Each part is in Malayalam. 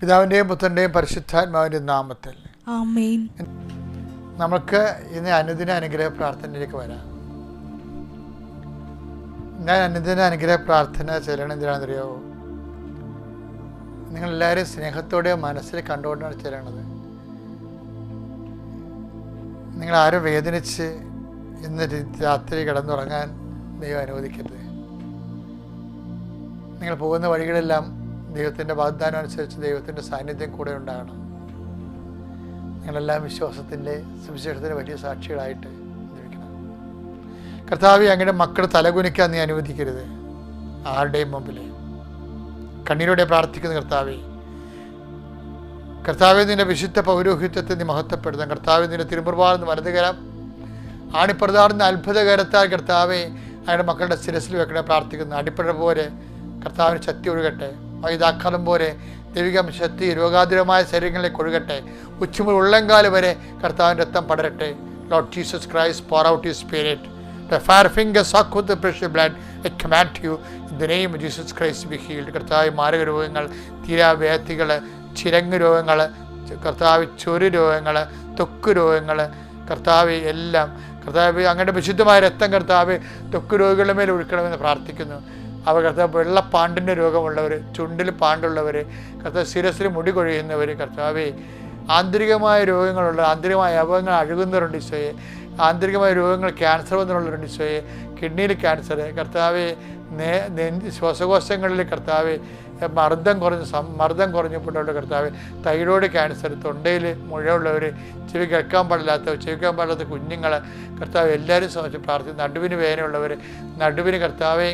പിതാവിന്റെയും പുത്രന്റെയും പരിശുദ്ധാത്മാവിന്റെ നാമത്തിൽ. നമുക്ക് ഇന്ന് അനുദിന അനുഗ്രഹ പ്രാർത്ഥനയിലേക്ക് വരാം. ഞാൻ അനുദിന അനുഗ്രഹ പ്രാർത്ഥന ചെല്ലണം എന്തിനാണെന്നറിയോ നിങ്ങളെല്ലാവരും സ്നേഹത്തോടെ മനസ്സിൽ കണ്ടുകൊണ്ടാണ് ചെല്ലണത്. നിങ്ങളാരും വേദനിച്ച് ഇന്ന് രാത്രി കിടന്നുറങ്ങാൻ ദൈവം അനുവദിക്കരുത്. നിങ്ങൾ പോകുന്ന വഴികളെല്ലാം ദൈവത്തിന്റെ വാഗ്ദാനം അനുസരിച്ച് ദൈവത്തിന്റെ സാന്നിധ്യം കൂടെ ഉണ്ടാകണം. നിങ്ങളെല്ലാം വിശ്വാസത്തിന്റെ സുവിശേഷത്തിന്റെ വലിയ സാക്ഷികളായിട്ട് ജീവിക്കണം. കർത്താവ് അങ്ങയുടെ മക്കൾ തലകുനിക്കാൻ നീ അനുവദിക്കരുത്. ആരുടെയും മുമ്പിൽ കണ്ണീരോടെ പ്രാർത്ഥിക്കുന്ന കർത്താവെ കർത്താവെ നിന്റെ വിശുദ്ധ പൗരോഹിത്യത്തെ നീ മഹത്വപ്പെടുത്താം കർത്താവ് നിന്റെ തിരുമുറുപാടുന്ന വലതുകരം ആണിപ്രതാടുന്ന അത്ഭുതകരത്താൽ കർത്താവെ അയാളുടെ മക്കളുടെ ശിരസിൽ വെക്കണേ പ്രാർത്ഥിക്കുന്നു. അടിപ്പഴ പോലെ കർത്താവിന് ശക്തി ഒഴുകട്ടെ. വൈതാക്കാലം പോലെ ദൈവികം ശക്തി രോഗാതുരമായ ശരീരങ്ങളിലേക്ക് കൊഴുകട്ടെ. ഉച്ചമുതൽ ഉള്ളങ്കാൽ വരെ കർത്താവിന്റെ രക്തം പടരട്ടെ. Lord Jesus Christ pour out you spirit the fire finger suck with pressure blood I command you you Jesus Christ be healed. കർത്താവ് മാരക രോഗങ്ങൾ തീരാവ്യാധികൾ ചിരങ്ങ് രോഗങ്ങൾ കർത്താവ് ചൊരു രോഗങ്ങൾ തൊക്ക് രോഗങ്ങൾ കർത്താവ് എല്ലാം കർത്താവ് അങ്ങയുടെ വിശുദ്ധമായ രക്തം കർത്താവ് തൊക്ക് രോഗികളുടെ മേൽ ഒഴുക്കണമെന്ന് പ്രാർത്ഥിക്കുന്നു. അവർ കർത്താവ് വെള്ളപ്പാണ്ടിന്റെ രോഗമുള്ളവർ ചുണ്ടിൽ പാണ്ടുള്ളവർ കർത്താവ് ശിരസിൽ മുടി കൊഴിയുന്നവർ കർത്താവേ ആന്തരികമായ രോഗങ്ങളുള്ള ആന്തരികമായ അവയവങ്ങൾ അഴുകുന്നവരുണ്ട് ഈശോയെ. ആന്തരികമായ രോഗങ്ങൾ ക്യാൻസർ വന്നുള്ളവരുണ്ട് ഈശോയെ. കിഡ്നിയിൽ ക്യാൻസർ കർത്താവ് നേ ശ്വാസകോശങ്ങളിൽ കർത്താവ് മർദ്ദം കുറഞ്ഞ് മർദ്ദം കുറഞ്ഞപ്പെട്ടുള്ള കർത്താവ്. തൈറോയ്ഡ് ക്യാൻസർ തൊണ്ടയിൽ മുഴയുള്ളവർ ചെവി കേൾക്കാൻ പാടില്ലാത്തവർ ചെവിക്കാൻ പാടില്ലാത്ത കുഞ്ഞുങ്ങൾ കർത്താവ് എല്ലാവരും സംബന്ധിച്ച് പ്രാർത്ഥിക്കും നടുവിന് വേദനയുള്ളവർ നടുവിന് കർത്താവെ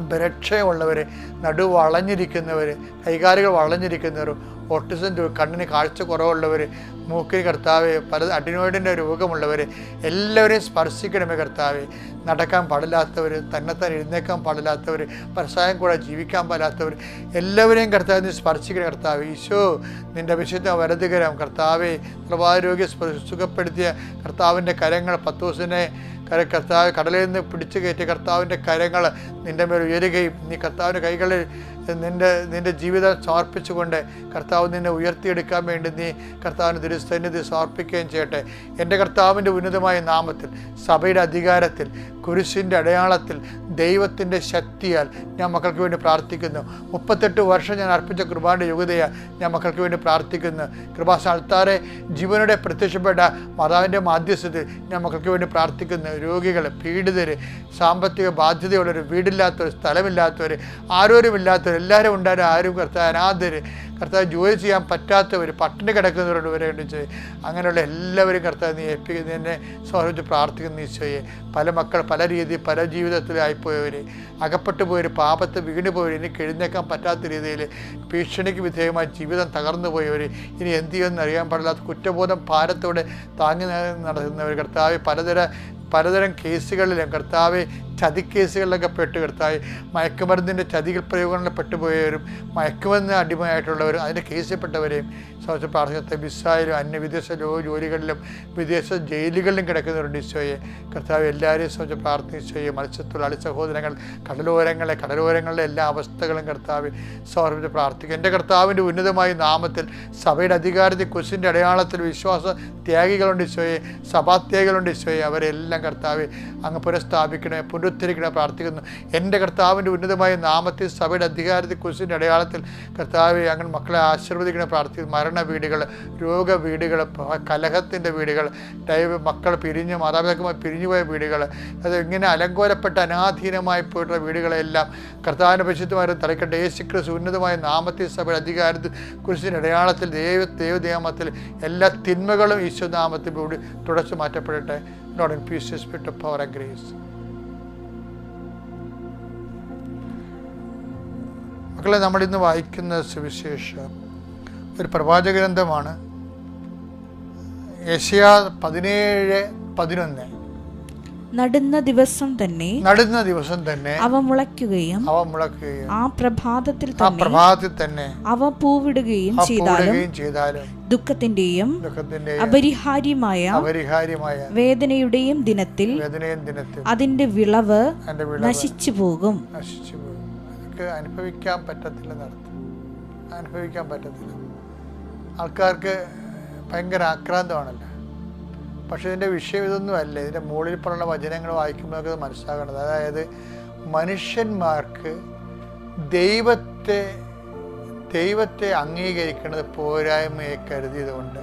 ബലക്ഷയമുള്ളവർ നടു വളഞ്ഞിരിക്കുന്നവർ കൈകാലുകൾ വളഞ്ഞിരിക്കുന്നവർ ഓട്ടിസം കണ്ണിന് കാഴ്ച കുറവുള്ളവർ മൂക്കിന് കർത്താവ് പല അഡിനോയിഡിന്റെ രോഗമുള്ളവർ എല്ലാവരെയും സ്പർശിക്കണമേ കർത്താവ്. നടക്കാൻ പാടില്ലാത്തവർ തന്നെത്താൻ എഴുന്നേക്കാൻ പാടില്ലാത്തവർ പരസായം കൂടെ ജീവിക്കാൻ പാടില്ലാത്തവർ എല്ലാവരെയും കർത്താവ് നീ സ്പർശിക്കണം കർത്താവ്. ഈശോ നിന്റെ വിശുദ്ധ വരതുകരം കർത്താവെ പ്രഭാരോഗ്യ സുഖപ്പെടുത്തിയ കർത്താവിന്റെ കരങ്ങൾ പത്തു കര കർത്താവ് കടലിൽ നിന്ന് പിടിച്ചു കയറ്റിയ കർത്താവിന്റെ കരങ്ങൾ നിന്റെ മേൽ ഉയരുകയും നീ കർത്താവിന്റെ കൈകളിൽ നിന്റെ നിന്റെ ജീവിതം സമർപ്പിച്ചുകൊണ്ട് കർത്താവ് നിന്നെ ഉയർത്തിയെടുക്കാൻ വേണ്ടി നീ കർത്താവിന് ദുരുസന്നിധി സമർപ്പിക്കുകയും ചെയ്യട്ടെ. എന്റെ കർത്താവിന്റെ ഉന്നതമായ നാമത്തിൽ സഭയുടെ അധികാരത്തിൽ കുരിശിന്റെ അടയാളത്തിൽ ദൈവത്തിന്റെ ശക്തിയാൽ ഞാൻ മക്കൾക്ക് വേണ്ടി പ്രാർത്ഥിക്കുന്നു. മുപ്പത്തെട്ട് വർഷം ഞാൻ അർപ്പിച്ച കൃപാന്റെ യോഗ്യതയാൽ ഞാൻ മക്കൾക്ക് വേണ്ടി പ്രാർത്ഥിക്കുന്നു. കൃപാസ്ഥാനത്താറെ ജീവനോടെ പ്രത്യക്ഷപ്പെട്ട മാതാവിന്റെ മാധ്യസ്ഥത്തിൽ ഞാൻ മക്കൾക്ക് വേണ്ടി പ്രാർത്ഥിക്കുന്നു. രോഗികൾ പീഡിതർ സാമ്പത്തിക ബാധ്യതയുള്ളവർ വീടില്ലാത്തവർ സ്ഥലമില്ലാത്തവർ ആരോരുമില്ലാത്തവർ എല്ലാവരും ഉണ്ടായിരുന്നു ആരും കർത്താവ് അനാഥർ കർത്താവ് ജോലി ചെയ്യാൻ പറ്റാത്തവർ പട്ടിണി കിടക്കുന്നവരോട് വരെ ഈശോയെ അങ്ങനെയുള്ള എല്ലാവരും കർത്താവ് നീ ഏൽപ്പിക്കുന്ന. എന്നെ സമർപ്പിച്ച് പ്രാർത്ഥിക്കുന്ന ഈശോയെ. പല മക്കൾ പല രീതിയിൽ പല ജീവിതത്തിലായിപ്പോയവർ അകപ്പെട്ടു പോയവർ പാപത്ത് വീണ് പോയവർ ഇനി എഴുന്നേക്കാൻ പറ്റാത്ത രീതിയിൽ ഭീഷണിക്ക് വിധേയമായി ജീവിതം തകർന്നു പോയവർ ഇനി എന്ത് ചെയ്യുമെന്ന് അറിയാൻ പാടില്ലാത്ത കുറ്റബോധം ഭാരത്തോടെ താങ്ങി നടത്തുന്നവർ കർത്താവ് പലതര പലതരം കേസുകളിലും കർത്താവ് ചതിക്കേസുകളിലൊക്കെ പെട്ട് കിടത്തായി മയക്കുമരുന്നിന്റെ ചതികൾ പ്രയോഗങ്ങളിൽ പെട്ടുപോയവരും മയക്കുമരുന്ന് അടിമയായിട്ടുള്ളവരും അതിന്റെ കേസിൽപ്പെട്ടവരെയും സംബന്ധിച്ച് പ്രാർത്ഥനത്തെ വിസായാലും അന്യ വിദേശ ജോലികളിലും വിദേശ ജയിലുകളിലും കിടക്കുന്നവരുണ്ട് ഈശോയെ കർത്താവ് എല്ലാവരെയും സംബന്ധിച്ച് പ്രാർത്ഥിച്ചോയെ മത്സ്യത്തൊഴിലാളി സഹോദരങ്ങൾ കടലോരങ്ങളെ കടലോരങ്ങളിലെ എല്ലാ അവസ്ഥകളും കർത്താവ് സമർപ്പിച്ച് പ്രാർത്ഥിക്കും. എന്റെ കർത്താവിന്റെ ഉന്നതമായ നാമത്തിൽ സഭയുടെ അധികാരത്തിൽ കുശിന്റെ അടയാളത്തിൽ വിശ്വാസ ത്യാഗികളുണ്ട് ഈശോയെ സഭാത്യാഗികളുണ്ട് ഈശോയെ അവരെല്ലാം കർത്താവ് അങ്ങ് പുനഃസ്ഥാപിക്കണേ പുനരുദ്ധരിക്കണേ പ്രാർത്ഥിക്കുന്നു. എന്റെ കർത്താവിന്റെ ഉന്നതമായ നാമത്തിൽ സഭയുടെ അധികാരത്തിൽ കുശിന്റെ അടയാളത്തിൽ കർത്താവ് അങ്ങനെ മക്കളെ ആശീർവദിക്കണം പ്രാർത്ഥിക്കുന്നു. മരണ വീടുകൾ രോഗ വീടുകൾ കലഹത്തിന്റെ വീടുകൾ ദൈവ മക്കൾ പിരിഞ്ഞ് മാതാപിതാക്കന്മാർ പിരിഞ്ഞുപോയ വീടുകൾ അത് ഇങ്ങനെ അലങ്കോലപ്പെട്ട അനാധീനമായി പോയിട്ടുള്ള വീടുകളെല്ലാം കർത്താവിന്റെ പരിശുദ്ധമായ തലക്കട്ടെ യേശുക്രിസ്തു ഉന്നതമായ നാമത്തിൽ സഭയുടെ അധികാരത്തിൽ കുരിശിന്റെ അടയാളത്തിൽ ദൈവ ദൈവനാമത്തിൽ എല്ലാ തിന്മകളും ഈശ്വനാമത്തിൽ കൂടി തുടച്ചു മാറ്റപ്പെടട്ടെ. Not in peace is of power grace മക്കളെ നമ്മൾ ഇന്ന് വായിക്കുന്ന സുവിശേഷം ഒരു പ്രവാചക ഗ്രന്ഥമാണ് ഏഷ്യ പതിനേഴ് പതിനൊന്ന്. നടുന്ന ദിവസം തന്നെ നടുന്ന ദിവസം തന്നെ അവ മുളയ്ക്കുകയും അവ മുളയ്ക്കുകയും ആ പ്രഭാതത്തിൽ ആ തന്നെ പ്രഭാതത്തിൽ തന്നെ അവ പൂവിടുകയും ആ ചെയ്താലും ചെയ്താലും ദുഃഖത്തിന്റെയും ദുഃഖത്തിന്റെ അപരിഹാര്യമായ അപരിഹാര്യമായ വേദനയുടെയും ദിനത്തിൽ വേദനയും ദിനത്തിൽ അതിന്റെ വിളവ് വിളവ് നശിച്ചു പോകും. നശിച്ചു പോകും. അതൊക്കെ അനുഭവിക്കാൻ പറ്റത്തില്ലെന്നർത്ഥം അനുഭവിക്കാൻ പറ്റത്തില്ല. ആൾക്കാർക്ക് ഭയങ്കര ആക്രാന്തമാണല്ലോ. പക്ഷെ ഇതിന്റെ വിഷയം ഇതൊന്നും അല്ല. ഇതിന്റെ മുകളിൽ പറഞ്ഞ വചനങ്ങൾ വായിക്കുമ്പോൾ നമുക്ക് മനസ്സിലാകണത് അതായത് മനുഷ്യന്മാർക്ക് ദൈവത്തെ ദൈവത്തെ അംഗീകരിക്കുന്നത് പോരായ്മയെ കരുതിയത് കൊണ്ട്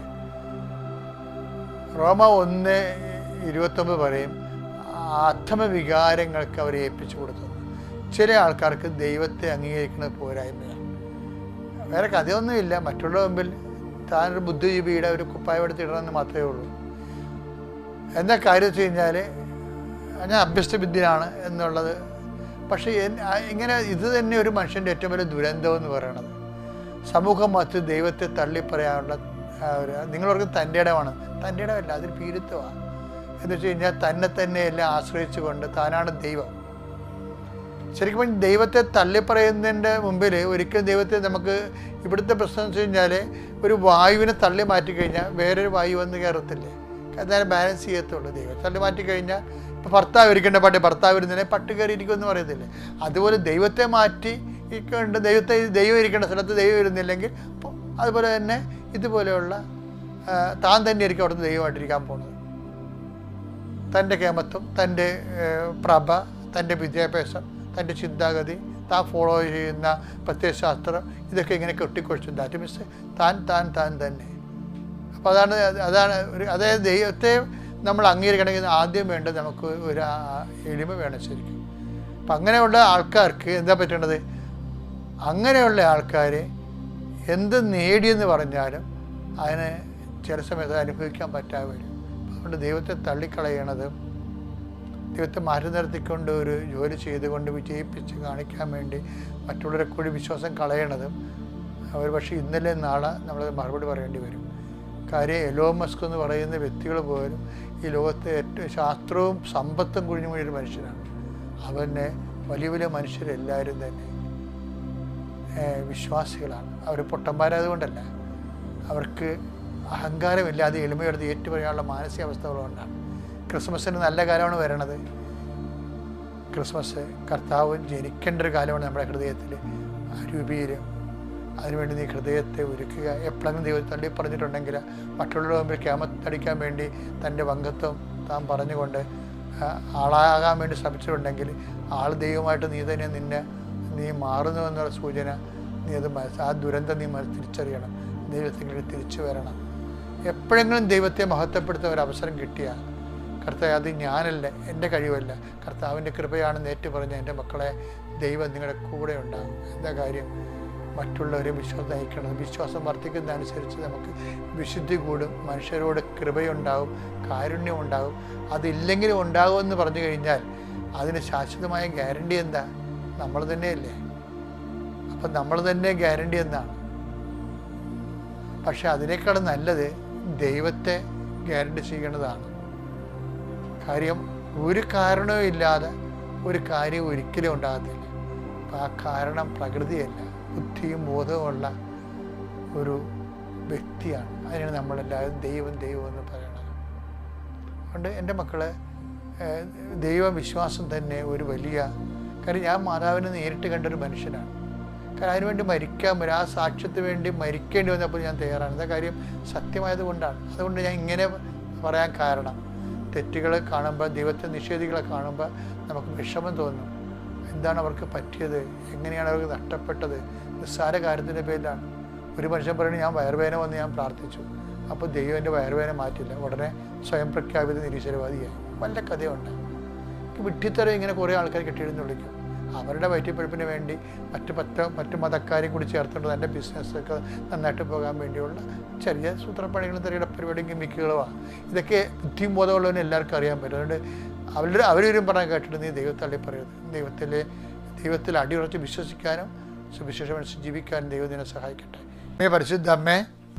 റോമ ഒന്ന് ഇരുപത്തൊമ്പത് പറയും ആത്മവികാരങ്ങൾക്ക് അവരെ ഏൽപ്പിച്ചു കൊടുത്തത് ചില ആൾക്കാർക്ക് ദൈവത്തെ അംഗീകരിക്കുന്ന പോരായ്മയാണ്. വേറെ കഥയൊന്നുമില്ല മറ്റുള്ള മുമ്പിൽ താനൊരു ബുദ്ധിജീവിയുടെ ഒരു കുപ്പായം എടുത്തിടണമെന്ന് മാത്രമേ ഉള്ളൂ. എന്താ കാര്യം വെച്ച് കഴിഞ്ഞാൽ ഞാൻ അഭ്യസ്തബുദ്ധിയാണ് എന്നുള്ളത്. പക്ഷേ ഇങ്ങനെ ഇത് തന്നെ ഒരു മനുഷ്യന്റെ ഏറ്റവും വലിയ ദുരന്തം എന്ന് പറയണത്. സമൂഹം മറ്റ് ദൈവത്തെ തള്ളിപ്പറയാനുള്ള ഒരു നിങ്ങളവർക്ക് തന്റെ ഇടമാണ്. തന്റെ ഇടമല്ല അതൊരു പീരുത്വമാണ് എന്ന് വെച്ച് കഴിഞ്ഞാൽ തന്നെ തന്നെ എല്ലാം ആശ്രയിച്ചുകൊണ്ട് താനാണ് ദൈവം. ശരിക്കും ദൈവത്തെ തള്ളിപ്പറയുന്നതിന്റെ മുമ്പിൽ ഒരിക്കലും ദൈവത്തെ നമുക്ക് ഇവിടുത്തെ പ്രശ്നം എന്ന് വെച്ച് കഴിഞ്ഞാൽ ഒരു വായുവിനെ തള്ളി മാറ്റി കഴിഞ്ഞാൽ വേറൊരു വായു വന്ന് കയറത്തില്ലേ അതായത് ബാലൻസ് ചെയ്യത്തുള്ളൂ ദൈവം. തള്ളി മാറ്റി കഴിഞ്ഞാൽ ഇപ്പോൾ ഭർത്താവ് ഇരിക്കേണ്ട പട്ടി ഭർത്താവ് ഇരുന്നതിനെ പട്ട് കയറി ഇരിക്കുമെന്ന് പറയത്തില്ലേ അതുപോലെ ദൈവത്തെ മാറ്റി ഇരിക്കേണ്ട ദൈവത്തെ ദൈവം ഇരിക്കേണ്ട സ്ഥലത്ത് ദൈവം ഇരുന്നില്ലെങ്കിൽ അതുപോലെ തന്നെ ഇതുപോലെയുള്ള താൻ തന്നെ ആയിരിക്കും അവിടുന്ന് ദൈവമായിട്ടിരിക്കാൻ പോകുന്നത്. തന്റെ കേമത്വം തന്റെ പ്രഭ തന്റെ വിദ്യാഭ്യാസം തന്റെ ചിന്താഗതി താൻ ഫോളോ ചെയ്യുന്ന പ്രത്യയശാസ്ത്രം ഇതൊക്കെ ഇങ്ങനെ കെട്ടിക്കൊഴിച്ചു ദാറ്റ് മീൻസ് താൻ താൻ താൻ തന്നെ. അപ്പോൾ അതാണ് അതാണ് ഒരു അതായത് ദൈവത്തെ നമ്മൾ അംഗീകരിക്കണമെങ്കിൽ ആദ്യം വേണ്ടത് നമുക്ക് ഒരു എളിമ വേണം ശരിക്കും. അപ്പം അങ്ങനെയുള്ള ആൾക്കാർക്ക് എന്താ പറ്റേണ്ടത്? അങ്ങനെയുള്ള ആൾക്കാർ എന്ത് നേടിയെന്ന് പറഞ്ഞാലും അതിനെ ചില സമയത്ത് അനുഭവിക്കാൻ പറ്റാതെ വരും. അതുകൊണ്ട് ദൈവത്തെ തള്ളിക്കളയണത് ദൈവത്തെ മാറ്റി നിർത്തിക്കൊണ്ട് ഒരു ജോലി ചെയ്തുകൊണ്ട് വിജയിപ്പിച്ച് കാണിക്കാൻ വേണ്ടി മറ്റുള്ളവരെ കൂടി വിശ്വാസം കളയണതും അവർ പക്ഷേ ഇന്നലെ നാളെ നമ്മൾ മറുപടി പറയേണ്ടി വരും. കാര്യം എലോ മസ്ക് എന്ന് പറയുന്ന വ്യക്തികൾ പോലും ഈ ലോകത്തെ ഏറ്റവും ശാസ്ത്രവും സമ്പത്തും കുഴിഞ്ഞു ഒരു മനുഷ്യനാണ്. അവനെ വലിയ വലിയ മനുഷ്യരെല്ലാവരും തന്നെ വിശ്വാസികളാണ്. അവർ പൊട്ടന്മാരായതുകൊണ്ടല്ല. അവർക്ക് അഹങ്കാരമില്ലാതെ എളിമയെടുത്ത് ഏറ്റുപറയാനുള്ള മാനസികാവസ്ഥകളുകൊണ്ടാണ് ക്രിസ്മസിന് നല്ല കാലമാണ് വരണത്. ക്രിസ്മസ് കർത്താവ് ജനിക്കേണ്ട ഒരു കാലമാണ് നമ്മുടെ ഹൃദയത്തിൽ. രൂപീകരം അതിനുവേണ്ടി നീ ഹൃദയത്തെ ഒരുക്കുക. എപ്പോഴെങ്കിലും ദൈവം തള്ളി പറഞ്ഞിട്ടുണ്ടെങ്കിൽ മറ്റുള്ളവരുടെ മുമ്പിൽ ക്യാമത്തടിക്കാൻ വേണ്ടി തന്റെ വങ്കത്വം താൻ പറഞ്ഞുകൊണ്ട് ആ, ആളാകാൻ വേണ്ടി ശ്രമിച്ചിട്ടുണ്ടെങ്കിൽ ആൾ ദൈവമായിട്ട് നീ തന്നെ നിന്നെ നീ മാറുന്നു എന്നുള്ള സൂചന നീ അത് ആ ദുരന്തം നീ തിരിച്ചറിയണം. ദൈവത്തിലേക്ക് തിരിച്ചു വരണം. എപ്പോഴെങ്കിലും ദൈവത്തെ മഹത്വപ്പെടുത്തുന്ന ഒരു അവസരം കിട്ടിയാൽ കർത്താവ് അത് ഞാനല്ല എന്റെ കഴിവല്ല. കർത്താവിന്റെ കൃപയാണെന്ന് ഏറ്റു പറഞ്ഞ എന്റെ മക്കളെ ദൈവം നിങ്ങളുടെ കൂടെ ഉണ്ടാകും. എന്താ കാര്യം? മറ്റുള്ളവരെ വിശ്വാസം നയിക്കണം വിശ്വാസം വർദ്ധിക്കുന്നതനുസരിച്ച് നമുക്ക് വിശുദ്ധി കൂടും മനുഷ്യരോട് കൃപയുണ്ടാവും കാരുണ്യം ഉണ്ടാകും. അതില്ലെങ്കിലും ഉണ്ടാകുമെന്ന് പറഞ്ഞു കഴിഞ്ഞാൽ അതിന് ശാശ്വതമായ ഗ്യാരണ്ടി എന്താ? നമ്മൾ തന്നെയല്ലേ. അപ്പം നമ്മൾ തന്നെ ഗ്യാരണ്ടി എന്നാണ്. പക്ഷെ അതിനേക്കാൾ നല്ലത് ദൈവത്തെ ഗ്യാരണ്ടി ചെയ്യേണ്ടതാണ് കാര്യം ഒരു കാരണവും ഇല്ലാതെ ഒരു കാര്യം ഒരിക്കലും ഉണ്ടാകത്തില്ല. അപ്പം ആ കാരണം പ്രകൃതിയല്ല ബുദ്ധിയും ബോധവുമുള്ള ഒരു വ്യക്തിയാണ്. അതിനാണ് നമ്മളെല്ലാവരും ദൈവം ദൈവം എന്ന് പറയണത് അതുകൊണ്ട് എന്റെ മക്കളെ ദൈവവിശ്വാസം തന്നെ ഒരു വലിയ കാര്യം. ഞാൻ മാതാവിനെ നേരിട്ട് കണ്ടൊരു മനുഷ്യനാണ്. കാരണം അതിനുവേണ്ടി മരിക്കാൻ വരും ആ സാക്ഷ്യത്തിന് വേണ്ടി മരിക്കേണ്ടി വന്നപ്പോൾ ഞാൻ തയ്യാറാണ്. എന്താ കാര്യം? സത്യമായത് കൊണ്ടാണ്. അതുകൊണ്ട് ഞാൻ ഇങ്ങനെ പറയാൻ കാരണം. തെറ്റുകളെ കാണുമ്പോൾ ദൈവത്തെ നിഷേധികളെ കാണുമ്പോൾ നമുക്ക് വിഷമം തോന്നും. എന്താണ് അവർക്ക് പറ്റിയത്? എങ്ങനെയാണ് അവർക്ക് നഷ്ടപ്പെട്ടത്? നിസ്സാര കാര്യത്തിന്റെ പേരിലാണ്. ഒരു മനുഷ്യൻ പറയുന്നത് ഞാൻ വയറുവേദന വന്ന് ഞാൻ പ്രാർത്ഥിച്ചു. അപ്പോൾ ദൈവം എന്റെ വയറുവേദന മാറ്റില്ല. ഉടനെ സ്വയം പ്രഖ്യാപിത നിരീശ്വരവാദിയായി. വല്ല കഥയുണ്ട്. വിട്ടിത്തരം ഇങ്ങനെ കുറേ ആൾക്കാർ കെട്ടിയിരുന്ന് വിളിക്കും അവരുടെ വയറ്റിപ്പഴുപ്പിന് വേണ്ടി മറ്റ് പത്ത് മറ്റ് മതക്കാരെയും കൂടി ചേർത്തുകൊണ്ട് തന്റെ ബിസിനസ്സൊക്കെ നന്നായിട്ട് പോകാൻ വേണ്ടിയുള്ള ചെറിയ സൂത്രപ്പണികളും ചെറിയ പരിപാടിയും ഗിമിക്കുകളുമാണ് ഇതൊക്കെ ബുദ്ധിയും ബോധമുള്ളവന് എല്ലാവർക്കും അറിയാൻ പറ്റും. അതുകൊണ്ട് അവരുടെ അവരൊരും പറയാൻ കേട്ടിട്ട് നീ ദൈവത്തള്ളി പറയുന്നത് ദൈവത്തിലെ ദൈവത്തിൽ അടിയുറച്ച് വിശ്വസിക്കാനും സുവിശേഷം ജീവിക്കാനും ദൈവം നിന്നെ സഹായിക്കട്ടെ. അമ്മേ പരിശുദ്ധ അമ്മേ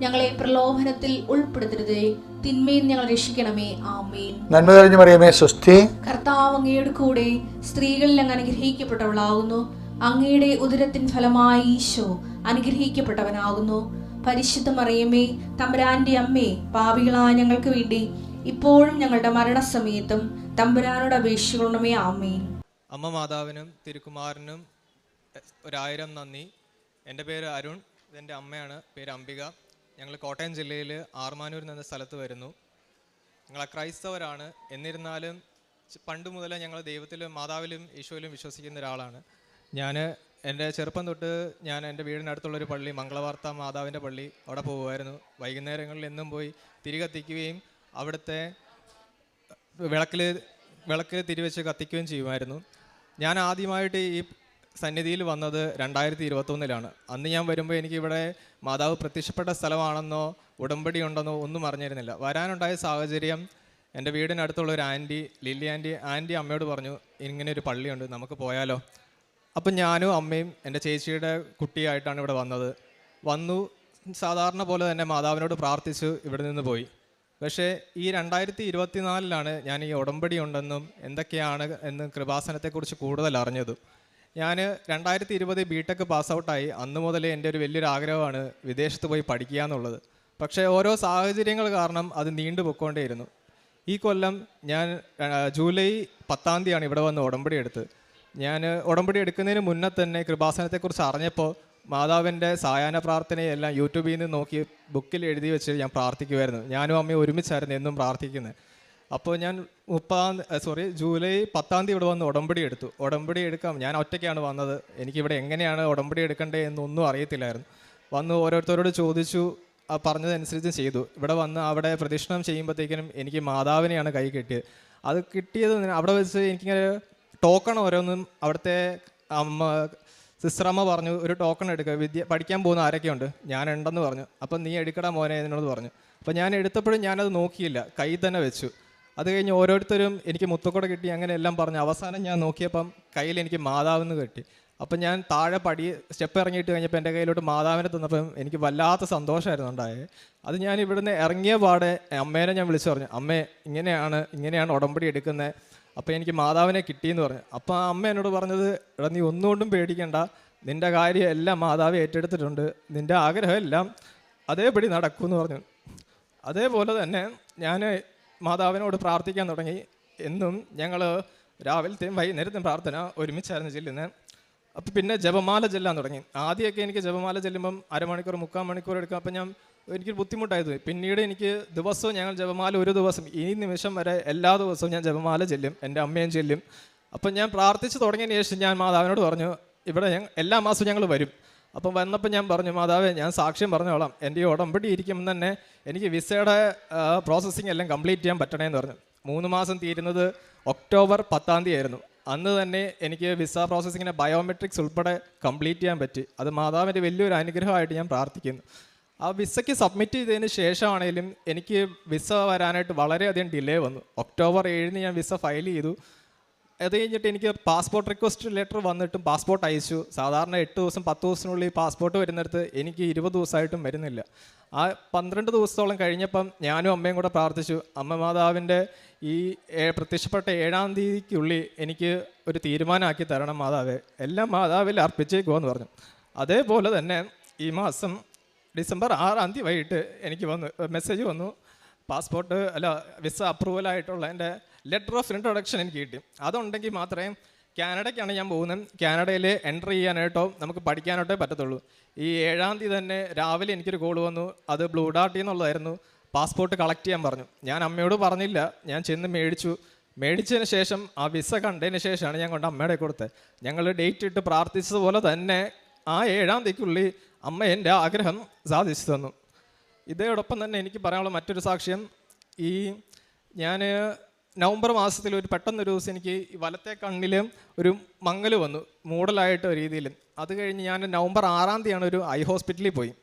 ഞങ്ങളെ പ്രലോഭനത്തിൽ ഉൾപ്പെടുത്തരുതേ. തിന്മയിൽ ഞങ്ങൾ രക്ഷിക്കണമേ. ആമേൻ. നന്മ തെളിഞ്ഞു മറിയമേ സ്വസ്തി. കർത്താവ് അങ്ങയുടെ കൂടെ സ്ത്രീകളിൽ അങ്ങ് അനുഗ്രഹിക്കപ്പെട്ടവളാകുന്നു. അങ്ങയുടെ ഉദരത്തിൻ ഫലമായി ഈശോ അനുഗ്രഹിക്കപ്പെട്ടവനാകുന്നു. പരിശുദ്ധ മറിയമേ തമ്പുരാന്റെ അമ്മേ പാപികളായ ഞങ്ങൾക്ക് വേണ്ടി ഇപ്പോഴും ഞങ്ങളുടെ മരണസമയത്തും തമ്പുരാനോട് അപേക്ഷിക്കണമേ. ആമേൻ. അമ്മ മാതാവിനും തിരുക്കുമാരനും എ- ഒരായിരം നന്ദി. എന്റെ പേര് അരുൺ ഇതെന്റെ അമ്മയാണ് പേര് അംബിക. ഞങ്ങൾ കോട്ടയം ജില്ലയിൽ ആർമാനൂർ എന്ന സ്ഥലത്ത് വരുന്നു. ഞങ്ങൾ ക്രൈസ്തവരാണ്. എന്നിരുന്നാലും പണ്ട് മുതലേ ഞങ്ങൾ ദൈവത്തിലും മാതാവിലും ഈശോയിലും വിശ്വസിക്കുന്ന ഒരാളാണ്. ഞാൻ എന്റെ ചെറുപ്പം തൊട്ട് ഞാൻ എന്റെ വീടിനടുത്തുള്ളൊരു പള്ളി മംഗളവാർത്ത മാതാവിന്റെ പള്ളി അവിടെ പോകുമായിരുന്നു. വൈകുന്നേരങ്ങളിൽ എന്നും പോയി തിരി കത്തിക്കുകയും അവിടുത്തെ വിളക്കിൽ വിളക്കിൽ തിരിവെച്ച് കത്തിക്കുകയും ചെയ്യുമായിരുന്നു. ഞാൻ ആദ്യമായിട്ട് ഈ സന്നിധിയിൽ വന്നത് രണ്ടായിരത്തി ഇരുപത്തൊന്നിലാണ് അന്ന് ഞാൻ വരുമ്പോൾ എനിക്കിവിടെ മാതാവ് പ്രത്യക്ഷപ്പെട്ട സ്ഥലമാണെന്നോ ഉടമ്പടി ഉണ്ടെന്നോ ഒന്നും അറിഞ്ഞിരുന്നില്ല. വരാനുണ്ടായ സാഹചര്യം എന്റെ വീടിനടുത്തുള്ള ഒരു ആന്റി ലില്ലി ആന്റി ആന്റി അമ്മയോട് പറഞ്ഞു ഇങ്ങനെ ഒരു പള്ളിയുണ്ട് നമുക്ക് പോയാലോ? അപ്പം ഞാനും അമ്മയും എന്റെ ചേച്ചിയുടെ കുട്ടിയായിട്ടാണ് ഇവിടെ വന്നത്. വന്നു സാധാരണ പോലെ തന്നെ മാതാവിനോട് പ്രാർത്ഥിച്ചു ഇവിടെ നിന്ന് പോയി. പക്ഷേ ഈ രണ്ടായിരത്തി ഇരുപത്തിനാലിലാണ് ഞാൻ ഈ ഉടമ്പടി ഉണ്ടെന്നും എന്തൊക്കെയാണ് എന്ന് കൃപാസനത്തെക്കുറിച്ച് കൂടുതൽ അറിഞ്ഞത്. ഞാൻ രണ്ടായിരത്തി ഇരുപത് ബി ടെക് പാസ് ഔട്ടായി അന്ന് മുതലേ എന്റെ ഒരു വലിയൊരു ആഗ്രഹമാണ് വിദേശത്ത് പോയി പഠിക്കുക എന്നുള്ളത്. പക്ഷേ ഓരോ സാഹചര്യങ്ങൾ കാരണം അത് നീണ്ടു പൊക്കോണ്ടേയിരുന്നു ഈ കൊല്ലം ഞാൻ ജൂലൈ പത്താം തീയതിയാണ് ഇവിടെ വന്ന് ഉടമ്പടി എടുത്ത് ഞാൻ ഉടമ്പടി എടുക്കുന്നതിന് മുന്നേ തന്നെ കൃപാസനത്തെക്കുറിച്ച് അറിഞ്ഞപ്പോൾ മാതാവിന്റെ സായാഹ്ന പ്രാർത്ഥനയെല്ലാം യൂട്യൂബിൽ നിന്ന് നോക്കി ബുക്കിൽ എഴുതി വെച്ച് ഞാൻ പ്രാർത്ഥിക്കുമായിരുന്നു ഞാനും അമ്മയും ഒരുമിച്ചായിരുന്നു എന്നും പ്രാർത്ഥിക്കുന്നത്. അപ്പോൾ ഞാൻ മുപ്പതാം സോറി ജൂലൈ പത്താം തീയതി ഇവിടെ വന്ന് ഉടമ്പടി എടുത്തു. ഉടമ്പടി എടുക്കാം ഞാൻ ഒറ്റയ്ക്കാണ് വന്നത്. എനിക്കിവിടെ എങ്ങനെയാണ് ഉടമ്പടി എടുക്കേണ്ടത് എന്നൊന്നും അറിയത്തില്ലായിരുന്നു. വന്ന് ഓരോരുത്തരോട് ചോദിച്ചു പറഞ്ഞതനുസരിച്ച് ചെയ്തു. ഇവിടെ വന്ന് അവിടെ പ്രദക്ഷിണം ചെയ്യുമ്പോഴത്തേക്കിനും എനിക്ക് മാതാവിനെയാണ് കൈ കിട്ടിയത്. അത് കിട്ടിയത് അവിടെ വെച്ച് എനിക്കിങ്ങനെ ടോക്കൺ ഓരോന്നും അവിടുത്തെ അമ്മ സിസ്റ്റർ അമ്മ പറഞ്ഞു ഒരു ടോക്കൺ എടുക്കുക വിദ്യ പഠിക്കാൻ പോകുന്ന ആരൊക്കെയുണ്ട് ഞാൻ ഉണ്ടെന്ന് പറഞ്ഞു. അപ്പം നീ എടുക്കടാ മോനെ എന്നോട് പറഞ്ഞു. അപ്പം ഞാൻ എടുത്തപ്പോഴും ഞാനത് നോക്കിയില്ല. കൈ തന്നെ വെച്ചു. അത് കഴിഞ്ഞ് ഓരോരുത്തരും എനിക്ക് മുത്തക്കൂടെ കിട്ടി അങ്ങനെ എല്ലാം പറഞ്ഞു അവസാനം ഞാൻ നോക്കിയപ്പം കയ്യിൽ എനിക്ക് മാതാവെന്ന് കിട്ടി. അപ്പം ഞാൻ താഴെ പടി സ്റ്റെപ്പ് ഇറങ്ങിയിട്ട് കഴിഞ്ഞപ്പോൾ എന്റെ കയ്യിലോട്ട് മാതാവിനെ തന്നപ്പം എനിക്ക് വല്ലാത്ത സന്തോഷമായിരുന്നു ഉണ്ടായത് അത് ഞാൻ ഇവിടുന്ന് ഇറങ്ങിയ പാടെ അമ്മേനെ ഞാൻ വിളിച്ചു പറഞ്ഞു അമ്മേ ഇങ്ങനെയാണ് ഇങ്ങനെയാണ് ഉടമ്പടി എടുക്കുന്നത് അപ്പോൾ എനിക്ക് മാതാവിനെ കിട്ടിയെന്ന് പറഞ്ഞു. അപ്പോൾ ആ അമ്മ എന്നോട് പറഞ്ഞത് എടാ നീ ഒന്നുകൊണ്ടും പേടിക്കണ്ട. നിന്റെ കാര്യം എല്ലാം മാതാവ് ഏറ്റെടുത്തിട്ടുണ്ട്. നിന്റെ ആഗ്രഹം എല്ലാം അതേപടി നടക്കുമെന്ന് പറഞ്ഞു. അതേപോലെ തന്നെ ഞാൻ മാതാവിനോട് പ്രാർത്ഥിക്കാൻ തുടങ്ങി. എന്നും ഞങ്ങൾ രാവിലത്തെയും വൈകുന്നേരത്തെയും പ്രാർത്ഥന ഒരുമിച്ചായിരുന്നു ചെല്ലുന്നത് അപ്പം പിന്നെ ജപമാല ചെല്ലാൻ തുടങ്ങി. ആദ്യമൊക്കെ എനിക്ക് ജപമാല ചെല്ലുമ്പം അരമണിക്കൂർ മുക്കാൽ മണിക്കൂർ എടുക്കാം. അപ്പം ഞാൻ എനിക്ക് ബുദ്ധിമുട്ടായത് പിന്നീട് എനിക്ക് ദിവസവും ഞങ്ങൾ ജപമാല ഒരു ദിവസം ഈ നിമിഷം വരെ എല്ലാ ദിവസവും ഞാൻ ജപമാല ചെല്ലും. എന്റെ അമ്മയും ചെല്ലും. അപ്പം ഞാൻ പ്രാർത്ഥിച്ച് തുടങ്ങിയതിന് ശേഷം ഞാൻ മാതാവിനോട് പറഞ്ഞു ഇവിടെ എല്ലാ മാസവും ഞങ്ങൾ വരും. അപ്പം വന്നപ്പോൾ ഞാൻ പറഞ്ഞു മാതാവേ ഞാൻ സാക്ഷ്യം പറഞ്ഞോളാം. എന്റെ ഈ ഉടമ്പടി ഇരിക്കുമ്പോൾ തന്നെ എനിക്ക് വിസയുടെ പ്രോസസ്സിങ് എല്ലാം കംപ്ലീറ്റ് ചെയ്യാൻ പറ്റണേ എന്ന് പറഞ്ഞു. മൂന്ന് മാസം തീരുന്നത് ഒക്ടോബർ പത്താം തീയതി ആയിരുന്നു. അന്ന് തന്നെ എനിക്ക് വിസ പ്രോസസ്സിങ്ങിന്റെ ബയോമെട്രിക്സ് ഉൾപ്പെടെ കംപ്ലീറ്റ് ചെയ്യാൻ പറ്റി. അത് മാതാവിന്റെ വലിയൊരു അനുഗ്രഹമായിട്ട് ഞാൻ പ്രാർത്ഥിക്കുന്നു. ആ വിസയ്ക്ക് സബ്മിറ്റ് ചെയ്തതിന് ശേഷമാണെങ്കിലും എനിക്ക് വിസ വരാനായിട്ട് വളരെയധികം ഡിലേ വന്നു. ഒക്ടോബർ ഏഴിന് ഞാൻ വിസ ഫയൽ ചെയ്തു. അത് കഴിഞ്ഞിട്ട് എനിക്ക് പാസ്പോർട്ട് റിക്വസ്റ്റ് ലെറ്റർ വന്നിട്ടും പാസ്പോർട്ട് അയച്ചു. സാധാരണ എട്ട് ദിവസം പത്ത് ദിവസത്തിനുള്ളിൽ പാസ്പോർട്ട് വരുന്നിടത്ത് എനിക്ക് ഇരുപത് ദിവസമായിട്ടും വരുന്നില്ല. ആ പന്ത്രണ്ട് ദിവസത്തോളം കഴിഞ്ഞപ്പം ഞാനും അമ്മയും കൂടെ പ്രാർത്ഥിച്ചു. അമ്മ മാതാവിന്റെ ഈ പ്രത്യക്ഷപ്പെട്ട ഏഴാം തീയതിക്കുള്ളിൽ എനിക്ക് ഒരു തീരുമാനമാക്കി തരണം മാതാവേ. എല്ലാം മാതാവിൽ അർപ്പിച്ചേക്കുമെന്ന് പറഞ്ഞു. അതേപോലെ തന്നെ ഈ മാസം ഡിസംബർ ആറാം തീയതി വൈകിട്ട് എനിക്ക് വന്നു മെസ്സേജ് വന്നു. പാസ്പോർട്ട് അല്ല വിസ അപ്രൂവൽ ആയിട്ടുള്ള എന്റെ ലെറ്റർ ഓഫ് ഇൻട്രൊഡക്ഷൻ എനിക്ക് കിട്ടി. അതുണ്ടെങ്കിൽ മാത്രമേ കാനഡയ്ക്കാണ് ഞാൻ പോകുന്നത്. കാനഡയിൽ എന്റർ ചെയ്യാനായിട്ടോ നമുക്ക് പഠിക്കാനായിട്ടോ പറ്റത്തുള്ളൂ. ഈ ഏഴാം തീയതി തന്നെ രാവിലെ എനിക്കൊരു കോൾ വന്നു. അത് ബ്ലൂ ഡാർട്ടിൽ എന്നുള്ളതായിരുന്നു. പാസ്പോർട്ട് കളക്ട് ചെയ്യാൻ പറഞ്ഞു. ഞാൻ അമ്മയോട് പറഞ്ഞില്ല. ഞാൻ ചെന്ന് മേടിച്ചു. മേടിച്ചതിന് ശേഷം ആ വിസ കണ്ടതിന് ശേഷമാണ് ഞാൻ കൊണ്ട് അമ്മയുടെ കൊടുത്തത്. ഞങ്ങൾ ഡേറ്റ് ഇട്ട് പ്രാർത്ഥിച്ചതുപോലെ തന്നെ ആ ഏഴാം തീയതിക്കുള്ളിൽ അമ്മ എന്റെ ആഗ്രഹം സാധിച്ചു തന്നു. ഇതോടൊപ്പം തന്നെ എനിക്ക് പറയാനുള്ള മറ്റൊരു സാക്ഷ്യം. ഈ ഞാൻ നവംബർ മാസത്തിൽ ഒരു പെട്ടെന്നൊരു ദിവസം എനിക്ക് വലത്തെ കണ്ണിൽ ഒരു മങ്ങൽ വന്നു മൂടലായിട്ട് രീതിയിൽ. അത് കഴിഞ്ഞ് ഞാൻ നവംബർ ആറാം തീയതിയാണ് ഒരു ഐ ഹോസ്പിറ്റലിൽ പോയി.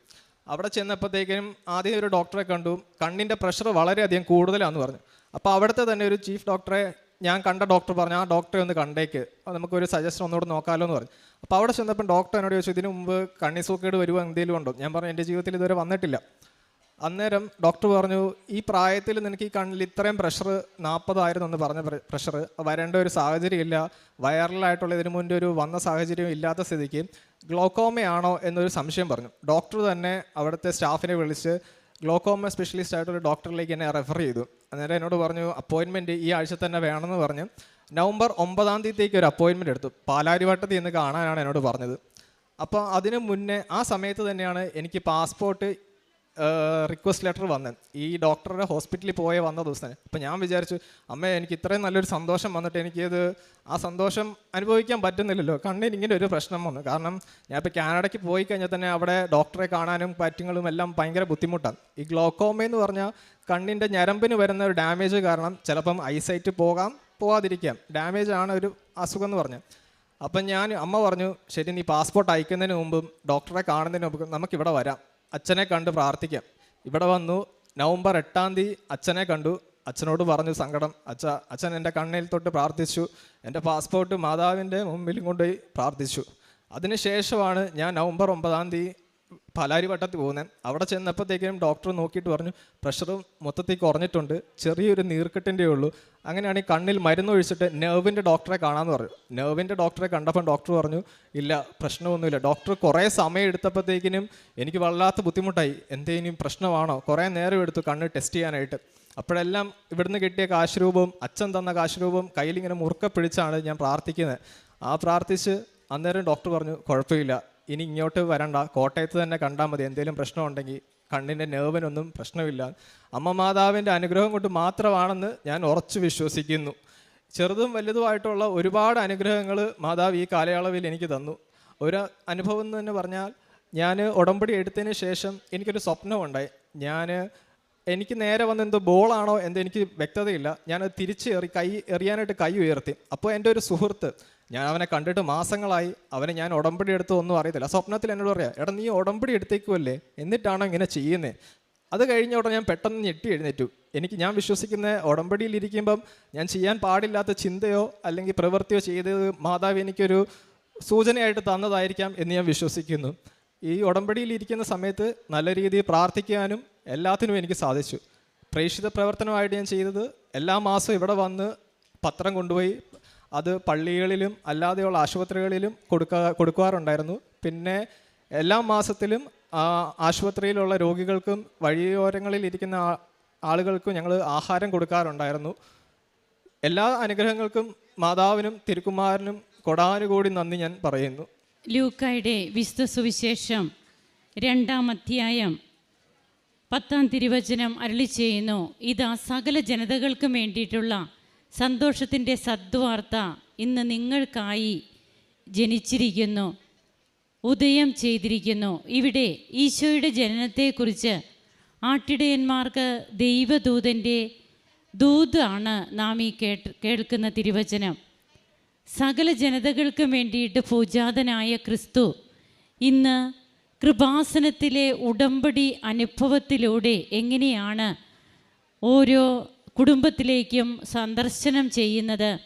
അവിടെ ചെന്നപ്പോഴത്തേക്കും ആദ്യം ഒരു ഡോക്ടറെ കണ്ടു കണ്ണിന്റെ പ്രഷർ വളരെയധികം കൂടുതലാണെന്ന് പറഞ്ഞു. അപ്പോൾ അവിടുത്തെ തന്നെ ഒരു ചീഫ് ഡോക്ടറെ ഞാൻ കണ്ട ഡോക്ടർ പറഞ്ഞു ആ ഡോക്ടറെ ഒന്ന് കണ്ടേക്ക് നമുക്കൊരു സജഷൻ ഒന്നുകൂടെ നോക്കാമല്ലോ എന്ന് പറഞ്ഞു. അപ്പോൾ അവിടെ ചെന്നപ്പോൾ ഡോക്ടർ എന്നോട് ചോദിച്ചു ഇതിനു മുമ്പ് കണ്ണി സൂക്കേട് വരുമോ എന്തെങ്കിലും ഉണ്ടോ? ഞാൻ പറഞ്ഞു എന്റെ ജീവിതത്തിൽ ഇതുവരെ വന്നിട്ടില്ല. അന്നേരം ഡോക്ടർ പറഞ്ഞു ഈ പ്രായത്തിൽ നിനക്ക് ഈ കണ്ണിൽ ഇത്രയും പ്രഷർ നാൽപ്പതായിരുന്നു എന്ന് പറഞ്ഞ പ്രഷർ വരേണ്ട ഒരു സാഹചര്യമില്ല വൈറലായിട്ടുള്ള ഇതിനു മുൻപ് ഒരു വന്ന സാഹചര്യം ഇല്ലാത്ത സ്ഥിതിക്ക് ഗ്ലോക്കോമയാണോ എന്നൊരു സംശയം പറഞ്ഞു. ഡോക്ടർ തന്നെ അവിടുത്തെ സ്റ്റാഫിനെ വിളിച്ച് ഗ്ലോക്കോമ സ്പെഷ്യലിസ്റ്റ് ആയിട്ടൊരു ഡോക്ടറിലേക്ക് എന്നെ റെഫർ ചെയ്തു. അന്നേരം എന്നോട് പറഞ്ഞു അപ്പോയിൻമെന്റ് ഈ ആഴ്ച തന്നെ വേണമെന്ന് പറഞ്ഞ് നവംബർ ഒമ്പതാം തീയതിക്ക് ഒരു അപ്പോയിൻമെന്റ് എടുത്തു. പാലാരിവട്ടത്തിൽ നിന്ന് കാണാനാണ് എന്നോട് പറഞ്ഞത്. അപ്പോൾ അതിനു മുന്നേ ആ സമയത്ത് തന്നെയാണ് എനിക്ക് പാസ്പോർട്ട് റിക്വസ്റ്റ് ലെറ്റർ വന്നത് ഈ ഡോക്ടറുടെ ഹോസ്പിറ്റലിൽ പോയ വന്ന ദിവസം അപ്പം ഞാൻ വിചാരിച്ചു അമ്മ എനിക്ക് ഇത്രയും നല്ലൊരു സന്തോഷം വന്നിട്ട് എനിക്കത് ആ സന്തോഷം അനുഭവിക്കാൻ പറ്റുന്നില്ലല്ലോ. കണ്ണിന് ഇങ്ങനെ ഒരു പ്രശ്നം വന്നു. കാരണം ഞാൻ ഇപ്പോൾ കാനഡയ്ക്ക് പോയി കഴിഞ്ഞാൽ തന്നെ അവിടെ ഡോക്ടറെ കാണാനും പറ്റുകളും എല്ലാം ഭയങ്കര ബുദ്ധിമുട്ടാണ്. ഈ ഗ്ലോക്കോമ എന്ന് പറഞ്ഞാൽ കണ്ണിന്റെ ഞരമ്പിന് വരുന്ന ഒരു ഡാമേജ് കാരണം ചിലപ്പം ഐസൈറ്റ് പോകാം പോകാതിരിക്കാം ഡാമേജ് ആണ് ഒരു അസുഖം എന്ന് പറഞ്ഞത് അപ്പം ഞാൻ അമ്മ പറഞ്ഞു ശരി നീ പാസ്പോർട്ട് അയക്കുന്നതിന് മുമ്പും ഡോക്ടറെ കാണുന്നതിന് മുമ്പ് നമുക്കിവിടെ വരാം. അച്ഛനെ കണ്ട് പ്രാർത്ഥിക്കാം. ഇവിടെ വന്നു നവംബർ എട്ടാം തീയതി അച്ഛനെ കണ്ടു. അച്ഛനോട് പറഞ്ഞു സങ്കടം. അച്ഛ അച്ഛൻ എന്റെ കണ്ണിൽ തൊട്ട് പ്രാർത്ഥിച്ചു. എന്റെ പാസ്പോർട്ട് മാതാവിന്റെ മുമ്പിലും കൊണ്ടുപോയി പ്രാർത്ഥിച്ചു. അതിനുശേഷമാണ് ഞാൻ നവംബർ ഒമ്പതാം തീയതി പാലാരിവട്ടത്തിൽ പോകുന്നത് അവിടെ ചെന്നപ്പോഴത്തേക്കും ഡോക്ടർ നോക്കിയിട്ട് പറഞ്ഞു പ്രഷർ മൊത്തത്തിൽ കുറഞ്ഞിട്ടുണ്ട് ചെറിയൊരു നീർക്കെട്ടിന്റെ ഉള്ളൂ. അങ്ങനെയാണെങ്കിൽ കണ്ണിൽ മരുന്ന് ഒഴിച്ചിട്ട് നെർവിന്റെ ഡോക്ടറെ കാണാമെന്ന് പറഞ്ഞു. നെർവിന്റെ ഡോക്ടറെ കണ്ടപ്പോൾ ഡോക്ടർ പറഞ്ഞു ഇല്ല പ്രശ്നമൊന്നുമില്ല. ഡോക്ടർ കുറേ സമയം എടുത്തപ്പോഴത്തേക്കിനും എനിക്ക് വല്ലാത്ത ബുദ്ധിമുട്ടായി. എന്തേലും പ്രശ്നമാണോ? കുറേ നേരം എടുത്തു കണ്ണ് ടെസ്റ്റ് ചെയ്യാനായിട്ട്. അപ്പോഴെല്ലാം ഇവിടുന്ന് കിട്ടിയ കാശ്രൂപവും അച്ഛൻ തന്ന കാശ്രൂപവും കയ്യിലിങ്ങനെ മുറുക്കെ പിടിച്ചാണ് ഞാൻ പ്രാർത്ഥിക്കുന്നത്. ആ പ്രാർത്ഥിച്ച് അന്നേരം ഡോക്ടർ പറഞ്ഞു കുഴപ്പമില്ല. ഇനി ഇങ്ങോട്ട് വരണ്ട. കോട്ടയത്ത് തന്നെ കണ്ടാൽ മതി. എന്തെങ്കിലും പ്രശ്നമുണ്ടെങ്കിൽ കണ്ണിന്റെ നേവനൊന്നും പ്രശ്നമില്ല. അമ്മ മാതാവിന്റെ അനുഗ്രഹം കൊണ്ട് മാത്രമാണെന്ന് ഞാൻ ഉറച്ചു വിശ്വസിക്കുന്നു. ചെറുതും വലുതുമായിട്ടുള്ള ഒരുപാട് അനുഗ്രഹങ്ങൾ മാതാവ് ഈ കാലയളവിൽ എനിക്ക് തന്നു. ഒരു അനുഭവം എന്ന് തന്നെ പറഞ്ഞാൽ ഞാൻ ഉടമ്പടി എടുത്തതിന് ശേഷം എനിക്കൊരു സ്വപ്നമുണ്ടായി. ഞാൻ എനിക്ക് നേരെ വന്ന് എന്തോ ബോളാണോ എന്തോ എനിക്ക് വ്യക്തതയില്ല. ഞാൻ തിരിച്ച് എറി കൈ എറിയാനായിട്ട് കൈ ഉയർത്തി. അപ്പോൾ എന്റെ ഒരു സുഹൃത്ത് ഞാൻ അവനെ കണ്ടിട്ട് മാസങ്ങളായി അവനെ ഞാൻ ഉടമ്പടി എടുത്തു ഒന്നും അറിയത്തില്ല. സ്വപ്നത്തിൽ എന്നോട് പറയാം എടാ നീ ഉടമ്പടി എടുത്തേക്കുമല്ലേ എന്നിട്ടാണോ ഇങ്ങനെ ചെയ്യുന്നത് അത് കഴിഞ്ഞ ഉടനെ ഞാൻ പെട്ടെന്ന് ഞെട്ടി എഴുന്നേറ്റു. എനിക്ക് ഞാൻ വിശ്വസിക്കുന്ന ഉടമ്പടിയിൽ ഇരിക്കുമ്പം ഞാൻ ചെയ്യാൻ പാടില്ലാത്ത ചിന്തയോ അല്ലെങ്കിൽ പ്രവൃത്തിയോ ചെയ്തത് മാതാവ് എനിക്കൊരു സൂചനയായിട്ട് തന്നതായിരിക്കാം എന്ന് ഞാൻ വിശ്വസിക്കുന്നു. ഈ ഉടമ്പടിയിൽ ഇരിക്കുന്ന സമയത്ത് നല്ല രീതിയിൽ പ്രാർത്ഥിക്കാനും എല്ലാത്തിനും എനിക്ക് സാധിച്ചു. പ്രേക്ഷിത പ്രവർത്തനമായിട്ട് ഞാൻ ചെയ്തത് എല്ലാ മാസവും ഇവിടെ വന്ന് പത്രം കൊണ്ടുപോയി അത് പള്ളികളിലും അല്ലാതെയുള്ള ആശുപത്രികളിലും കൊടുക്കാ കൊടുക്കാറുണ്ടായിരുന്നു പിന്നെ എല്ലാ മാസത്തിലും ആശുപത്രിയിലുള്ള രോഗികൾക്കും വഴിയോരങ്ങളിൽ ഇരിക്കുന്ന ആളുകൾക്കും ഞങ്ങൾ ആഹാരം കൊടുക്കാറുണ്ടായിരുന്നു. എല്ലാ അനുഗ്രഹങ്ങൾക്കും മാതാവിനും തിരുക്കുമാരനും കൊടാനുകൂടി നന്ദി ഞാൻ പറയുന്നു. ലൂക്കായുടെ വിശുദ്ധ സുവിശേഷം രണ്ടാം അധ്യായം പത്താം തിരുവചനം അരളി ചെയ്യുന്നു. ഇതാ സകല ജനതകൾക്കും വേണ്ടിയിട്ടുള്ള സന്തോഷത്തിന്റെ സദ്വാർത്ത ഇന്ന് നിങ്ങൾക്കായി ജനിച്ചിരിക്കുന്നു. ഉദയം ചെയ്തിരിക്കുന്നു. ഇവിടെ ഈശോയുടെ ജനനത്തെക്കുറിച്ച് ആട്ടിടയന്മാർക്ക് ദൈവദൂതന്റെ ദൂതാണ് നാം ഈ കേട്ട് കേൾക്കുന്ന തിരുവചനം. സകല ജനതകൾക്കും വേണ്ടിയിട്ട് പൂജാതനായ ക്രിസ്തു ഇന്ന് കൃപാസനത്തിലെ ഉടമ്പടി അനുഭവത്തിലൂടെ എങ്ങനെയാണ് ഓരോ കുടുംബത്തിലേക്കും സന്ദർശനം ചെയ്യുന്നത്?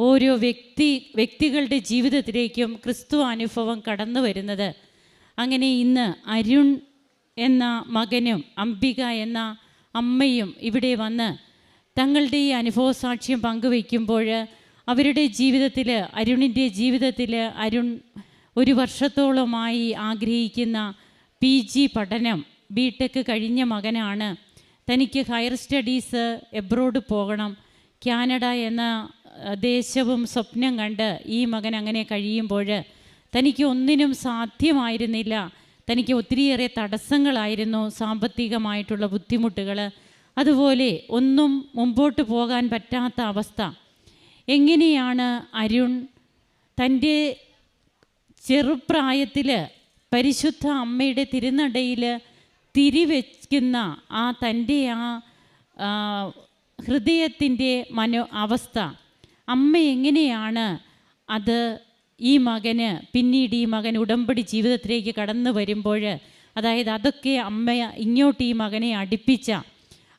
ഓരോ വ്യക്തി വ്യക്തികളുടെ ജീവിതത്തിലേക്കും ക്രിസ്തു അനുഭവം കടന്നു വരുന്നത്? അങ്ങനെ ഇന്ന് അരുൺ എന്ന മകനും അംബിക എന്ന അമ്മയും ഇവിടെ വന്ന് തങ്ങളുടെ ഈ അനുഭവ സാക്ഷ്യം പങ്കുവയ്ക്കുമ്പോൾ അവരുടെ ജീവിതത്തിൽ അരുണിന്റെ ജീവിതത്തിൽ അരുൺ ഒരു വർഷത്തോളമായി ആഗ്രഹിക്കുന്ന പി ജി പഠനം ബി ടെക് കഴിഞ്ഞ മകനാണ്. തനിക്ക് ഹയർ സ്റ്റഡീസ് എബ്രോഡ് പോകണം. കാനഡ എന്ന ദേശവും സ്വപ്നം കണ്ട് ഈ മകൻ അങ്ങനെ കഴിയുമ്പോൾ തനിക്ക് ഒന്നിനും സാധ്യമായിരുന്നില്ല. തനിക്ക് ഒത്തിരിയേറെ തടസ്സങ്ങളായിരുന്നു സാമ്പത്തികമായിട്ടുള്ള ബുദ്ധിമുട്ടുകൾ അതുപോലെ ഒന്നും മുമ്പോട്ട് പോകാൻ പറ്റാത്ത അവസ്ഥ. എങ്ങനെയാണ് അരുൺ തന്റെ ചെറുപ്രായത്തിൽ പരിശുദ്ധ അമ്മയുടെ തിരുനടയിൽ തിരിവെക്കുന്ന ആ തന്റെ ആ ഹൃദയത്തിന്റെ മനോ അവസ്ഥ അമ്മ എങ്ങനെയാണ് അത് ഈ മകന് പിന്നീട് ഈ മകൻ ഉടമ്പടി ജീവിതത്തിലേക്ക് കടന്നു വരുമ്പോൾ അതായത് അതൊക്കെ അമ്മ ഇങ്ങോട്ട് ഈ മകനെ അടുപ്പിച്ച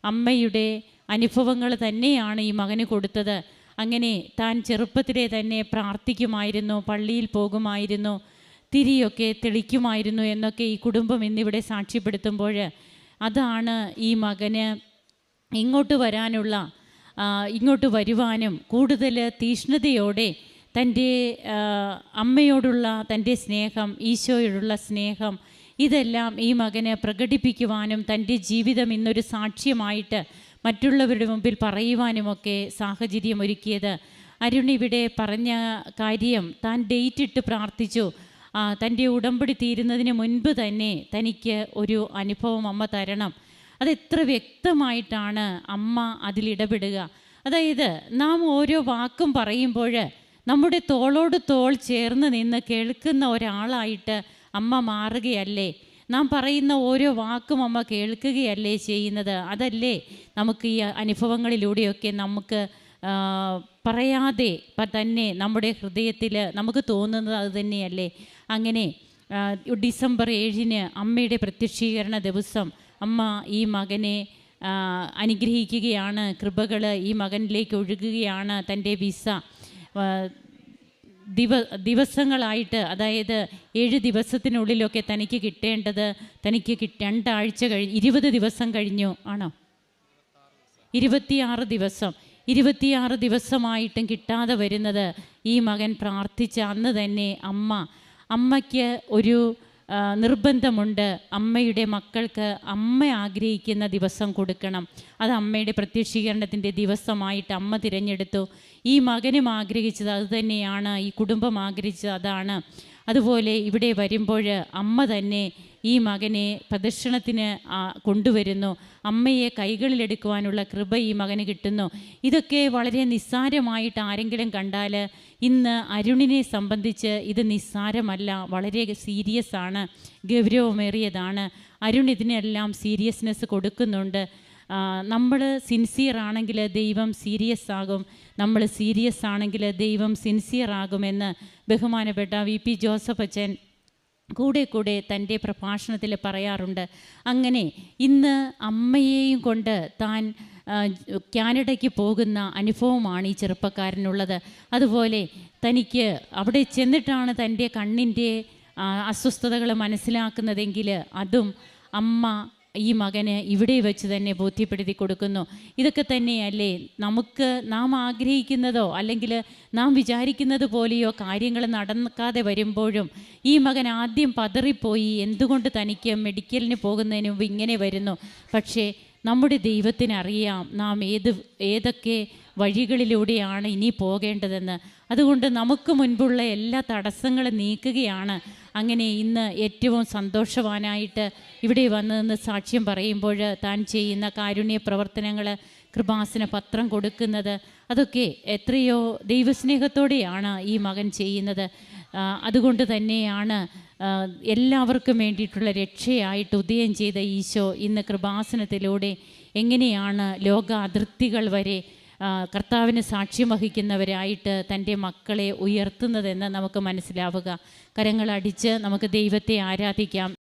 അമ്മയുടെ അനുഭവങ്ങൾ തന്നെയാണ് ഈ മകന് കൊടുത്തത്. അങ്ങനെ താൻ ചെറുപ്പത്തിലെ തന്നെ പ്രാർത്ഥിക്കുമായിരുന്നു പള്ളിയിൽ പോകുമായിരുന്നു തിരിയൊക്കെ തെളിക്കുമായിരുന്നു എന്നൊക്കെ ഈ കുടുംബം ഇന്നിവിടെ സാക്ഷ്യപ്പെടുത്തുമ്പോൾ അതാണ് ഈ മകന് ഇങ്ങോട്ട് വരാനുള്ള ഇങ്ങോട്ട് വരുവാനും കൂടുതൽ തീഷ്ണതയോടെ തന്റെ അമ്മയോടുള്ള തന്റെ സ്നേഹം ഈശോയോടുള്ള സ്നേഹം ഇതെല്ലാം ഈ മകനെ പ്രകടിപ്പിക്കുവാനും തന്റെ ജീവിതം ഇന്നൊരു സാക്ഷ്യമായിട്ട് മറ്റുള്ളവരുടെ മുമ്പിൽ പറയുവാനുമൊക്കെ സാഹചര്യം ഒരുക്കിയത്. അരുൺ ഇവിടെ പറഞ്ഞ കാര്യം താൻ ഡേറ്റ് ഇട്ട് പ്രാർത്ഥിച്ചു. തന്റെ ഉടമ്പടി തീരുന്നതിന് മുൻപ് തന്നെ തനിക്ക് ഒരു അനുഭവം അമ്മ തരണം. അത് എത്ര വ്യക്തമായിട്ടാണ് അമ്മ അതിലിടപെടുക അതായത് നാം ഓരോ വാക്കും പറയുമ്പോൾ നമ്മുടെ തോളോട് തോൾ ചേർന്ന് നിന്ന് കേൾക്കുന്ന ഒരാളായിട്ട് അമ്മ മാറുകയല്ലേ? നാം പറയുന്ന ഓരോ വാക്കും അമ്മ കേൾക്കുകയല്ലേ ചെയ്യുന്നത്? അതല്ലേ നമുക്ക് ഈ അനുഭവങ്ങളിലൂടെയൊക്കെ നമുക്ക് പറയാതെ തന്നെ നമ്മുടെ ഹൃദയത്തിൽ നമുക്ക് തോന്നുന്നത് അത് തന്നെയല്ലേ? അങ്ങനെ ഡിസംബർ ഏഴിന് അമ്മയുടെ പ്രത്യക്ഷീകരണ ദിവസം അമ്മ ഈ മകനെ അനുഗ്രഹിക്കുകയാണ്. കൃപകൾ ഈ മകനിലേക്ക് ഒഴുകുകയാണ് തന്റെ വിസ. ദിവ ദിവസങ്ങളായിട്ട് അതായത് ഏഴ് ദിവസത്തിനുള്ളിലൊക്കെ തനിക്ക് കിട്ടേണ്ടത് തനിക്ക് രണ്ടാഴ്ച കഴിഞ്ഞ് ഇരുപത് ദിവസം കഴിഞ്ഞു ആണോ? ഇരുപത്തിയാറ് ദിവസം. ഇരുപത്തിയാറ് ദിവസമായിട്ടും കിട്ടാതെ വരുന്നത് ഈ മകൻ പ്രാർത്ഥിച്ച അന്ന് തന്നെ അമ്മ. അമ്മയ്ക്ക് ഒരു നിർബന്ധമുണ്ട്. അമ്മയുടെ മക്കൾക്ക് അമ്മ ആഗ്രഹിക്കുന്ന ദിവസം കൊടുക്കണം. അത് അമ്മയുടെ പ്രത്യക്ഷീകരണത്തിന്റെ ദിവസമായിട്ട് അമ്മ തിരഞ്ഞെടുത്തു. ഈ മകനും ആഗ്രഹിച്ചത് അതുതന്നെയാണ് ഈ കുടുംബം ആഗ്രഹിച്ചത് അതാണ്. അതുപോലെ ഇവിടെ വരുമ്പോൾ അമ്മ തന്നെ ഈ മകനെ പ്രദർശനത്തിന് കൊണ്ടുവരുന്നു. അമ്മയെ കൈകളിലെടുക്കുവാനുള്ള കൃപ ഈ മകന് കിട്ടുന്നു. ഇതൊക്കെ വളരെ നിസ്സാരമായിട്ട് ആരെങ്കിലും കണ്ടാൽ ഇന്ന് അരുണിനെ സംബന്ധിച്ച് ഇത് നിസ്സാരമല്ല വളരെ സീരിയസ് ആണ് ഗൗരവമേറിയതാണ്. അരുൺ ഇതിനെല്ലാം സീരിയസ്നെസ് കൊടുക്കുന്നുണ്ട്. നമ്മൾ സിൻസിയർ ആണെങ്കിൽ ദൈവം സീരിയസ് ആകും. നമ്മൾ സീരിയസ് ആണെങ്കിൽ ദൈവം സിൻസിയർ ആകുമെന്ന് ബഹുമാനപ്പെട്ട വി പി ജോസഫ് അച്ഛൻ കൂടെ കൂടെ തന്റെ പ്രഭാഷണത്തിൽ പറയാറുണ്ട്. അങ്ങനെ ഇന്ന് അമ്മയെയും കൊണ്ട് താൻ കാനഡയ്ക്ക് പോകുന്ന അനുഭവമാണ് ഈ ചെറുപ്പക്കാരനുള്ളത്. അതുപോലെ തനിക്ക് അവിടെ ചെന്നിട്ടാണ് തന്റെ കണ്ണിന്റെ അസ്വസ്ഥതകൾ മനസ്സിലാക്കുന്നതെങ്കിൽ അതും അമ്മ ഈ മകന് ഇവിടെ വെച്ച് തന്നെ ബോധ്യപ്പെടുത്തി കൊടുക്കുന്നു. ഇതൊക്കെ തന്നെയല്ലേ നമുക്ക് നാം ആഗ്രഹിക്കുന്നതോ അല്ലെങ്കിൽ നാം വിചാരിക്കുന്നത് പോലെയോ കാര്യങ്ങൾ നടക്കാതെ വരുമ്പോഴും ഈ മകൻ ആദ്യം പതറിപ്പോയി എന്തുകൊണ്ട് തനിക്ക് മെഡിക്കലിന് പോകുന്നതിന് മുമ്പ് ഇങ്ങനെ വരുന്നു. പക്ഷേ നമ്മുടെ ദൈവത്തിനറിയാം നാം ഏത് ഏതൊക്കെ വഴികളിലൂടെയാണ് ഇനി പോകേണ്ടതെന്ന്. അതുകൊണ്ട് നമുക്ക് മുൻപുള്ള എല്ലാ തടസ്സങ്ങളും നീക്കുകയാണ്. അങ്ങനെ ഇന്ന് ഏറ്റവും സന്തോഷവാനായിട്ട് ഇവിടെ വന്നതെന്ന് സാക്ഷ്യം പറയുമ്പോൾ താൻ ചെയ്യുന്ന കാരുണ്യ പ്രവർത്തനങ്ങൾ കൃപാസന പത്രം കൊടുക്കുന്നത് അതൊക്കെ എത്രയോ ദൈവസ്നേഹത്തോടെയാണ് ഈ മകൻ ചെയ്യുന്നത്. അതുകൊണ്ട് തന്നെയാണ് എല്ലാവർക്കും വേണ്ടിയിട്ടുള്ള രക്ഷയായിട്ട് ഉദയം ചെയ്ത ഈശോ ഇന്ന് കൃപാസനത്തിലൂടെ എങ്ങനെയാണ് ലോക അതിർത്തികൾ വരെ കർത്താവിന് സാക്ഷ്യം വഹിക്കുന്നവരായിട്ട് തന്റെ മക്കളെ ഉയർത്തുന്നതെന്ന് നമുക്ക് മനസ്സിലാവുക. കരങ്ങളടിച്ച് നമുക്ക് ദൈവത്തെ ആരാധിക്കാം.